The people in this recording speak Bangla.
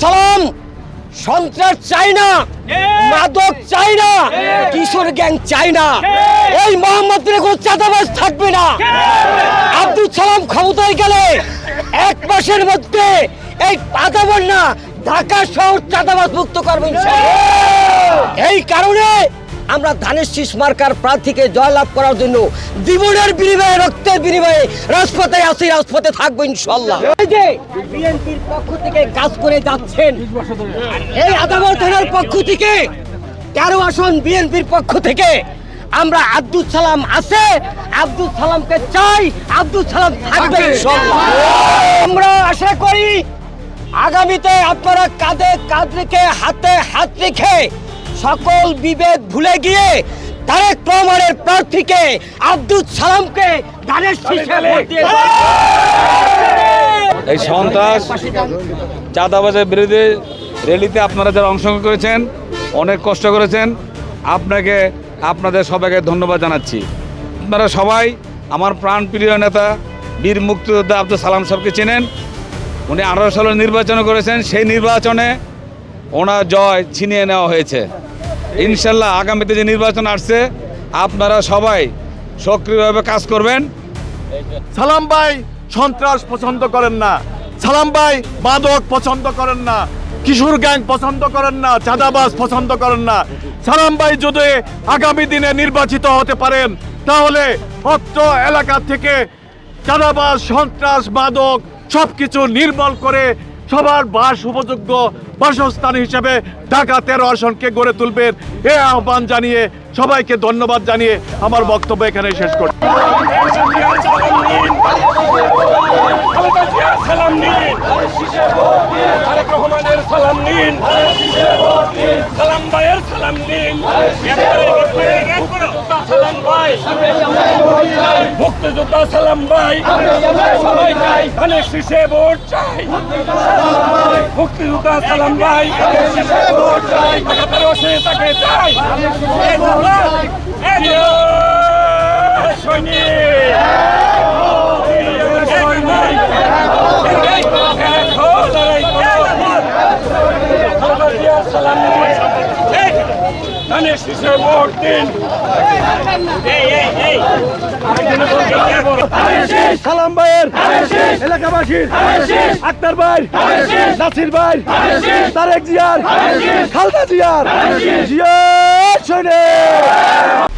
সালাম সন্ত্রাস চাই না মাদক চাই না কিশোর গ্যাং চাই না এই মোহাম্মদ কোনো চাঁদাবাজ থাকবে না। আব্দুল সালাম ক্ষমতায় গেলে এক মাসের মধ্যে এই পাতাবন না ঢাকা শহর চাঁদাবাস মুক্ত করবেন। এই কারণে আমরা ধানের শীষ মার্কার প্রার্থীকে জয়লাভ করার জন্য জীবনের বিনিময়ে রক্তের বিনিময়ে রাজপথে আসি রাজপথে থাকব ইনশাল্লাহ এই যে বিএনপির পক্ষ থেকে কাজ করে যাচ্ছেন এই আদাবর থানার পক্ষ থেকে তেরো আসন বিএনপির পক্ষ থেকে আমরা আব্দুল সালাম আছে আব্দুল সালামকে চাই আব্দুল সালাম থাকবে। আমরা আশা করি আগামীতে আপনারা কাঁধে কাঁধ রেখে হাতে হাত রেখে সকল বিভেদ ভুলে গিয়ে তারেক রহমানের প্রার্থীকে আব্দুল সালামকে ধানের ভোট দিয়ে এই সন্ত্রাস চাঁদাবাজের বিরুদ্ধে র্যালিতে আপনারা যারা অংশগ্রহণ করেছেন অনেক কষ্ট করেছেন আপনাকে আপনাদের সবাইকে ধন্যবাদ জানাচ্ছি। আপনারা সবাই আমার প্রাণপ্রিয় নেতা বীর মুক্তিযোদ্ধা আব্দুল সালাম সাহেবকে চেনেন। উনি আঠারো সালে নির্বাচন করেছেন সেই নির্বাচনে ওনার জয় ছিনিয়ে নেওয়া হয়েছে। ইনশাল্লাহ আগামীতে যে নির্বাচন আসছে, আপনারা সবাই সক্রিয়ভাবে কাজ করবেন। সালাম ভাই, সন্ত্রাস পছন্দ করেন না। সালাম ভাই, মাদক পছন্দ করেন না। কিশোর গ্যাং পছন্দ করেন না। চাঁদাবাজ পছন্দ করেন না। সালাম ভাই, যদি আগামী দিনে নির্বাচিত হতে পারেন, তাহলে অত্র এলাকা থেকে চাঁদাবাজ, সন্ত্রাস, মাদক সবকিছু নির্মল করে সবার বাস উপযোগ্য বাসস্থান হিসেবে ঢাকা তেরো আসনকে গড়ে তুলবেন এ আহ্বান জানিয়ে সবাইকে ধন্যবাদ জানিয়ে আমার বক্তব্য এখানে শেষ করছি। মুক্তিযোদ্ধা সালাম ভাই। ধানের শীষে ভোট চাই মুক্তিযোদ্ধা সালাম ভাই ভোট চাই রসে তাকে চাই সৈনিক ভোট দিন সালাম ভাইয়ের এলাকাবাসীর আক্তার ভাই নাসির ভাই তারেক জিয়ার খালদা জিয়ার জিয়া সৈনিক